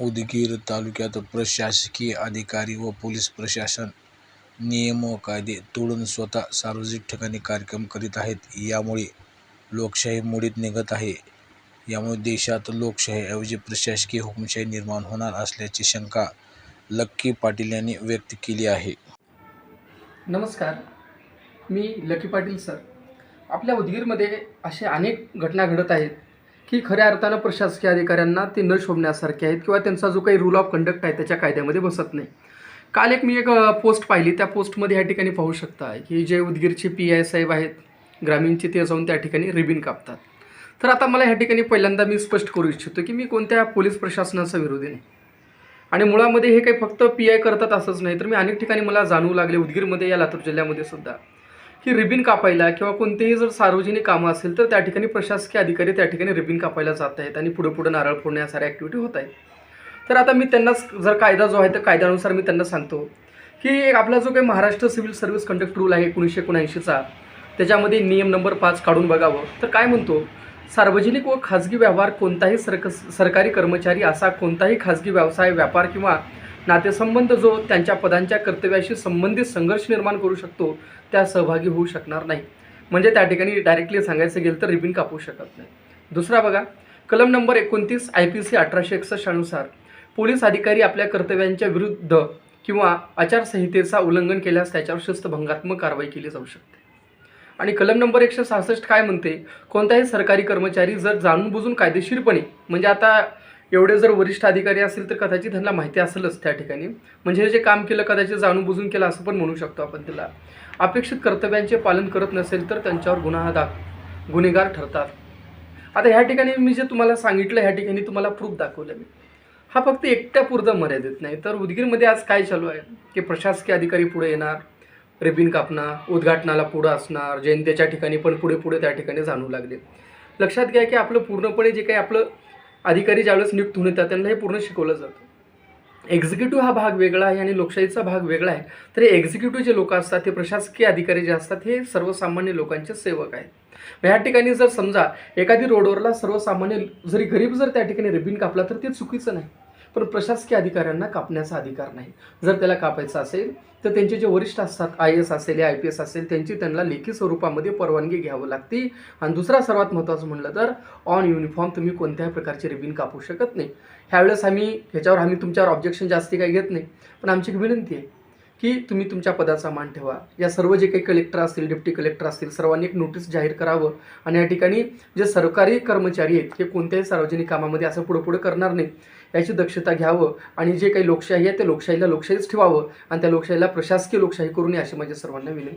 उदगीर तालुक्यात प्रशासकीय अधिकारी व पोलीस प्रशासन नियम व कायदे तोडून स्वतः सार्वजनिक ठिकाणी कार्यक्रम करीत आहेत. यामुळे लोकशाही मोडीत निघत आहे. यामुळे देशात लोकशाहीऐवजी प्रशासकीय हुकुमशाही निर्माण होणार असल्याची शंका लक्की पाटील यांनी व्यक्त केली आहे. नमस्कार. मी लकी पाटील सर. आपल्या उदगीरमध्ये असे अनेक घटना घडत आहेत. की खऱ्या अर्थानं प्रशासकीय अधिकाऱ्यांना ते न शोभण्यासारखे आहेत किंवा त्यांचा जो काही रूल ऑफ कंडक्ट आहे त्याच्या कायद्यामध्ये बसत नाही. काल एक मी एक पोस्ट पाहिली. त्या पोस्टमध्ये या ठिकाणी पाहू शकता की जे उदगीरचे पी आय साहेब आहेत ग्रामीणचे ते जाऊन त्या ठिकाणी रिबिन कापतात. तर आता मला ह्या ठिकाणी पहिल्यांदा मी स्पष्ट करू इच्छितो की मी कोणत्या पोलीस प्रशासनाचा विरोधी नाही. आणि मुळामध्ये हे काही फक्त पी आय करतात असंच नाही तर मी अनेक ठिकाणी मला जाणवू लागले उदगीरमध्ये या लातूर जिल्ह्यामध्ये सुद्धा. की रिबिन कापायला किंवा कोणतेही जर सार्वजनिक कामं असेल तर त्या ठिकाणी प्रशासकीय अधिकारी त्या ठिकाणी रिबिन कापायला जात आहेत आणि पुढे पुढे नारळ फोडण्या साऱ्या ॲक्टिव्हिटी होत आहेत. तर आता मी त्यांना जर कायदा जो आहे तर कायद्यानुसार मी त्यांना सांगतो की एक आपला जो काही Maharashtra civil service conduct rule आहे एकोणीसशे एकोणऐंशीचा त्याच्यामध्ये नियम नंबर पाच काढून बघावं. तर काय म्हणतो? सार्वजनिक व खाजगी व्यवहार कोणताही सरक सरकारी कर्मचारी असा कोणताही खाजगी व्यवसाय व्यापार किंवा नातेसंबंध जो त्यांच्या पदांच्या कर्तव्याशी संबंधित संघर्ष निर्माण करू शकतो त्या सहभागी होऊ शकणार नाही. म्हणजे त्या ठिकाणी डायरेक्टली सांगायचं गेलं तर रिबिन कापू शकत नाही. दुसरा बघा कलम नंबर एकोणतीस आय पी सी अठराशे एकसष्टनुसार पोलीस अधिकारी आपल्या कर्तव्यांच्या विरुद्ध किंवा आचारसंहितेचा उल्लंघन केल्यास त्याच्यावर शिस्तभंगात्मक कारवाई केली जाऊ शकते. आणि कलम नंबर एकशे सहासष्ट काय म्हणते? कोणताही सरकारी कर्मचारी जर जाणून बुजून कायदेशीरपणे म्हणजे आता एवढे जर वरिष्ठ अधिकारी असेल तर कदाचित त्यांना माहिती असेलच त्या ठिकाणी. म्हणजे जे काम केलं कदाचित जाणून बुजून केलं असं पण म्हणू शकतो आपण त्याला. अपेक्षित कर्तव्यांचे पालन करत नसेल तर त्यांच्यावर गुन्हा दाख गुन्हेगार ठरतात. आता ह्या ठिकाणी मी जे तुम्हाला सांगितलं ह्या ठिकाणी तुम्हाला प्रूफ दाखवलं मी. हा फक्त एकट्या पुरता मर्यादित नाही तर उदगीरमध्ये आज काय चालू आहे? की प्रशासकीय अधिकारी पुढे येणार रिबिन कापणार उद्घाटनाला पुढं असणार जयंतीच्या ठिकाणी पण पुढे पुढे त्या ठिकाणी जाणू लागले. लक्षात घ्या की आपलं पूर्णपणे जे काही आपलं अधिकारी ज्यावेळेस नियुक्त होऊन येतात त्यांना हे पूर्ण शिकवलं जातं. एक्झिक्युटिव्ह हा भाग वेगळा आहे आणि लोकशाहीचा भाग वेगळा आहे. तर हे एक्झिक्युटिव्ह जे लोक असतात ते प्रशासकीय अधिकारी जे असतात हे सर्वसामान्य लोकांचे सेवक आहेत. मग ह्या ठिकाणी जर समजा एखादी रोडवरला सर्वसामान्य जरी गरीब जर त्या ठिकाणी रिबिन कापला तर ते चुकीचं नाही. पण प्रशासकीय अधिकाऱ्यांना कापण्याचा अधिकार नाही. जर त्याला कापायचं असेल तर त्यांचे जे वरिष्ठ असतात आय एस असेल या आय पी एस असेल त्यांची त्यांना लेखी स्वरूपामध्ये परवानगी घ्यावं लागते. आणि दुसरा सर्वात महत्त्वाचं म्हटलं तर ऑन युनिफॉर्म तुम्ही कोणत्याही प्रकारचे रिबिन कापू शकत नाही. ह्यावेळेस आम्ही ह्याच्यावर आम्ही तुमच्यावर ऑब्जेक्शन जास्ती काही घेत नाही. पण आमची एक विनंती आहे की तुम्ही तुमच्या पदाचा मान ठेवा. या सर्व जे काही कलेक्टर असतील डिप्टी कलेक्टर असतील सर्वांनी एक नोटीस जाहीर करावं आणि या ठिकाणी जे सरकारी कर्मचारी आहेत हे कोणत्याही सार्वजनिक कामामध्ये असं पुढं पुढं करणार नाही. याची दक्षता घ्यावं आणि जे काही लोकशाही आहे त्या लोकशाहीला लोकशाहीच ठेवावं आणि त्या लोकशाहीला प्रशासकीय लोकशाही करू नये अशी माझ्या सर्वांना विनंती.